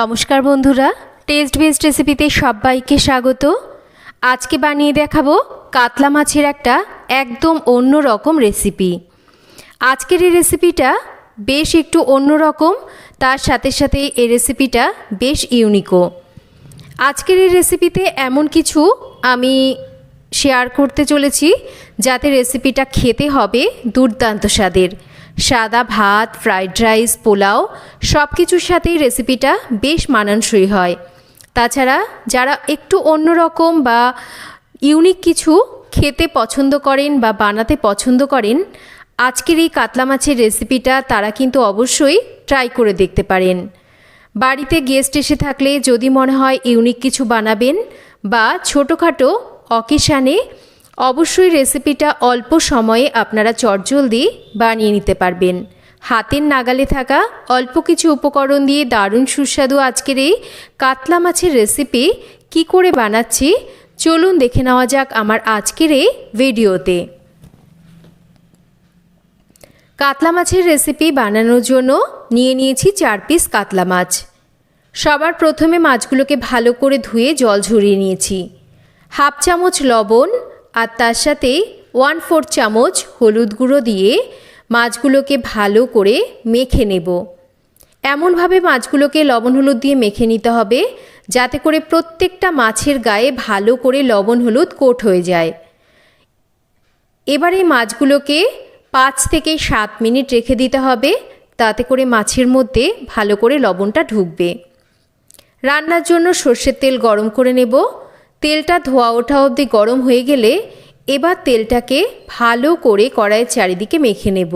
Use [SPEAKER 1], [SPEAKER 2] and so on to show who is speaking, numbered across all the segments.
[SPEAKER 1] নমস্কার বন্ধুরা test best রেসিপিতে সবাইকে স্বাগত। আজকে বানিয়ে দেখাবো কাতলা মাছের একটা একদম অন্য রকম রেসিপি আজকের এই রেসিপিটা বেশ একটু অন্য রকম তার সাথে সাথে এই রেসিপিটা বেশ ইউনিকও আজকের এই রেসিপিতে এমন কিছু আমি শেয়ার করতে চলেছি, যাতে রেসিপিটা খেতে হবে দুর্দান্ত স্বাদের। সাদা ভাত ফ্রাইড রাইস পোলাও সব কিছুর সাথেই রেসিপিটা বেশ মানানসই হয়। তাছাড়া যারা একটু অন্যরকম বা ইউনিক কিছু খেতে পছন্দ করেন বা বানাতে পছন্দ করেন, আজকের এই কাতলা মাছের রেসিপিটা তারা কিন্তু অবশ্যই ট্রাই করে দেখতে পারেন। বাড়িতে গেস্ট এসে থাকলে যদি মনে হয় ইউনিক কিছু বানাবেন বা ছোটোখাটো অকেশানে অবশ্যই রেসিপিটা অল্প সময়ে আপনারা চটজলদি বানিয়ে নিতে পারবেন। হাতের নাগালে থাকা অল্প কিছু উপকরণ দিয়ে দারুণ সুস্বাদু আজকের এই কাতলা মাছের রেসিপি কি করে বানাচ্ছি, চলুন দেখে নেওয়া যাক আমার আজকের এই ভিডিওতে। কাতলা মাছের রেসিপি বানানোর জন্য নিয়ে নিয়েছি চার পিস কাতলা মাছ। সবার প্রথমে মাছগুলোকে ভালো করে ধুয়ে জল ঝরিয়ে নিয়েছি। হাফ চামচ লবণ আর তার সাথে ওয়ান ফোর চামচ হলুদ গুঁড়ো দিয়ে মাছগুলোকে ভালো করে মেখে নেব। এমনভাবে মাছগুলোকে লবণ হলুদ দিয়ে মেখে নিতে হবে, যাতে করে প্রত্যেকটা মাছের গায়ে ভালো করে লবণ হলুদ কোট হয়ে যায়। এবার মাছগুলোকে পাঁচ থেকে সাত মিনিট রেখে দিতে হবে, তাতে করে মাছের মধ্যে ভালো করে লবণটা ঢুকবে। রান্নার জন্য সর্ষের তেল গরম করে নেব। তেলটা ধোয়া ওঠা অবধি গরম হয়ে গেলে এবার তেলটাকে ভালো করে কড়াইয়ের চারিদিকে মেখে নেব।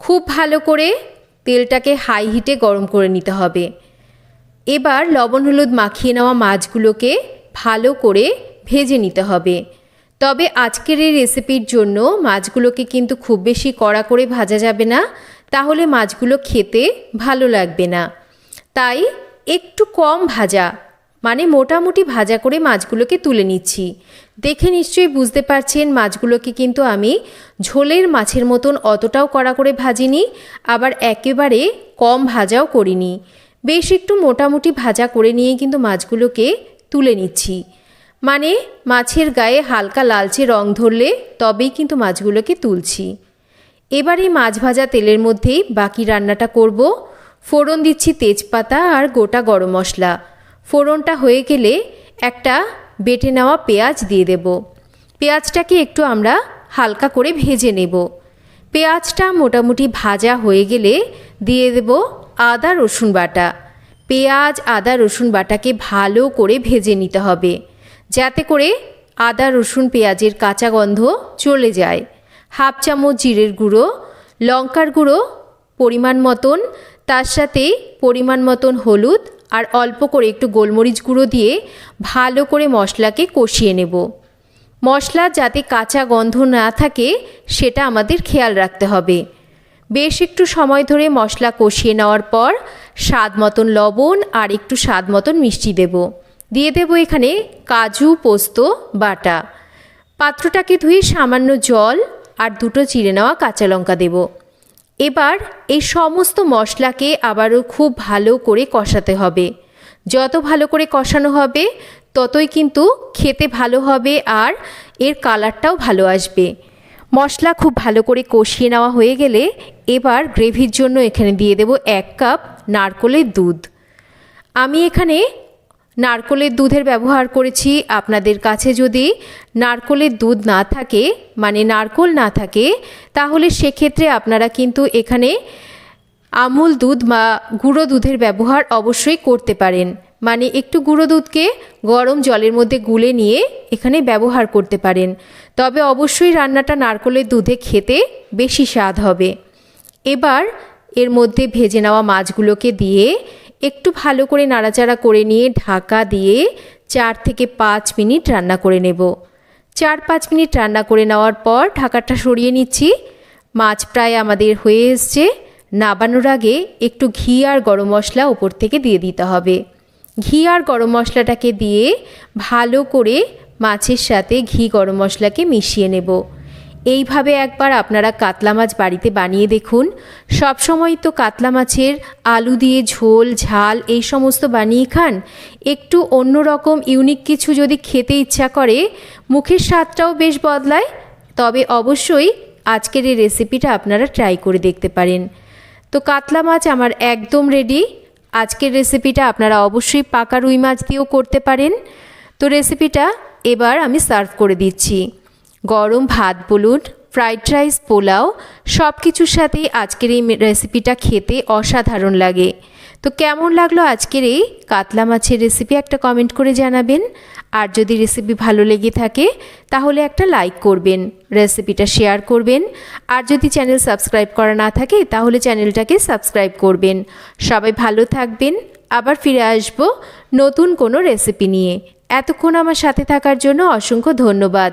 [SPEAKER 1] খুব ভালো করে তেলটাকে হাই হিটে গরম করে নিতে হবে। এবার লবণ হলুদ মাখিয়ে নেওয়া মাছগুলোকে ভালো করে ভেজে নিতে হবে। তবে আজকের এই রেসিপির জন্য মাছগুলোকে কিন্তু খুব বেশি কড়া করে ভাজা যাবে না, তাহলে মাছগুলো খেতে ভালো লাগবে না। তাই একটু কম ভাজা মানে মোটামুটি ভাজা করে মাছগুলোকে তুলে নিচ্ছি। দেখে নিশ্চয়ই বুঝতে পারছেন মাছগুলোকে কিন্তু আমি ঝোলের মাছের মতন অতটাও কড়া করে ভাজিনি, আবার একেবারে কম ভাজাও করিনি। বেশ একটু মোটামুটি ভাজা করে নিয়ে কিন্তু মাছগুলোকে তুলে নিচ্ছি। মানে মাছের গায়ে হালকা লালচে রং ধরলে তবেই কিন্তু মাছগুলোকে তুলছি। এবার এই মাছ ভাজা তেলের মধ্যেই বাকি রান্নাটা করব। ফোড়ন দিচ্ছি তেজপাতা আর গোটা গরম মশলা। ফোড়নটা হয়ে গেলে একটা বেটে নেওয়া পেঁয়াজ দিয়ে দেব। পেঁয়াজটাকে একটু আমরা হালকা করে ভেজে নেব। পেঁয়াজটা মোটামুটি ভাজা হয়ে গেলে দিয়ে দেব আদা রসুন বাটা। পেঁয়াজ, আদা, রসুন বাটাকে ভালো করে ভেজে নিতে হবে, যাতে করে আদা, রসুন পেঁয়াজের কাঁচা গন্ধ চলে যায়। হাফ চামচ জিরের গুঁড়ো, লঙ্কার গুঁড়ো পরিমাণ মতন, তার সাথে পরিমাণ মতন হলুদ আর অল্প করে একটু গোলমরিচ গুঁড়ো দিয়ে ভালো করে মশলাকে কষিয়ে নেব। মশলা যাতে কাঁচা গন্ধ না থাকে, সেটা আমাদের খেয়াল রাখতে হবে। বেশ একটু সময় ধরে মশলা কষিয়ে নেওয়ার পর স্বাদ মতন লবণ আর একটু স্বাদ মতন মিষ্টি দেব। দিয়ে দেব এখানে কাজু, পোস্ত, বাটা। পাত্রটাকে ধুয়ে সামান্য জল আর দুটো চিড়ে নেওয়া কাঁচা লঙ্কা দেব। এবার এই সমস্ত মশলাকে আবারও খুব ভালো করে কষাতে হবে। যত ভালো করে কষানো হবে, ততই কিন্তু খেতে ভালো হবে আর এর কালারটাও ভালো আসবে। মশলা খুব ভালো করে কষিয়ে নেওয়া হয়ে গেলে এবার গ্রেভির জন্য এখানে দিয়ে দেব এক কাপ নারকোলের দুধ। আমি এখানে নারকোলের দুধের ব্যবহার করেছি। আপনাদের কাছে যদি নারকোলের দুধ না থাকে মানে নারকোল না থাকে, তাহলে সেক্ষেত্রে আপনারা কিন্তু এখানে আমুল দুধ বা গুঁড়ো দুধের ব্যবহার অবশ্যই করতে পারেন। মানে একটু গুঁড়ো দুধকে গরম জলের মধ্যে গুলে নিয়ে এখানে ব্যবহার করতে পারেন। তবে অবশ্যই রান্নাটা নারকোলের দুধে খেতে বেশি স্বাদ হবে। এবার এর মধ্যে ভেজে নেওয়া মাছগুলোকে দিয়ে একটু ভালো করে নাড়াচাড়া করে নিয়ে ঢাকা দিয়ে চার থেকে পাঁচ মিনিট রান্না করে নেব। চার পাঁচ মিনিট রান্না করে নেওয়ার পর ঢাকাটা সরিয়ে নিচ্ছি। মাছ প্রায় আমাদের হয়ে এসছে। নাবানোর আগে একটু ঘি আর গরম মশলা ওপর থেকে দিয়ে দিতে হবে। ঘি আর গরম মশলাটাকে দিয়ে ভালো করে মাছের সাথে ঘি গরম মশলাকে মিশিয়ে নেব। এইভাবে একবার আপনারা কাতলা মাছ বাড়িতে বানিয়ে দেখুন। সবসময় তো কাতলা মাছের আলু দিয়ে ঝোল, ঝাল এই সমস্ত বানিয়ে খান। একটু অন্যরকম ইউনিক কিছু যদি খেতে ইচ্ছা করে, মুখের স্বাদটাও বেশ বদলায়। তবে অবশ্যই আজকের এই রেসিপিটা আপনারা ট্রাই করে দেখতে পারেন। তো কাতলা মাছ আমার একদম রেডি আজকের রেসিপিটা আপনারা অবশ্যই পাকা রুই মাছ দিয়েও করতে পারেন। তো রেসিপিটা এবার আমি সার্ভ করে দিচ্ছি। গরম ভাত, বলুন ফ্রাইড রাইস পোলাও সব কিছুর সাথেই আজকের এই রেসিপিটা খেতে অসাধারণ লাগে। তো কেমন লাগল আজকের এই কাতলা মাছের রেসিপি একটা কমেন্ট করে জানাবেন। আর যদি রেসিপি ভালো লেগে থাকে, তাহলে একটা লাইক করবেন রেসিপিটা শেয়ার করবেন। আর যদি চ্যানেল সাবস্ক্রাইব করা না থাকে, তাহলে চ্যানেলটাকে সাবস্ক্রাইব করবেন। সবাই ভালো থাকবেন, আবার ফিরে আসব নতুন কোনো রেসিপি নিয়ে। এতক্ষণ আমার সাথে থাকার জন্য অসংখ্য ধন্যবাদ।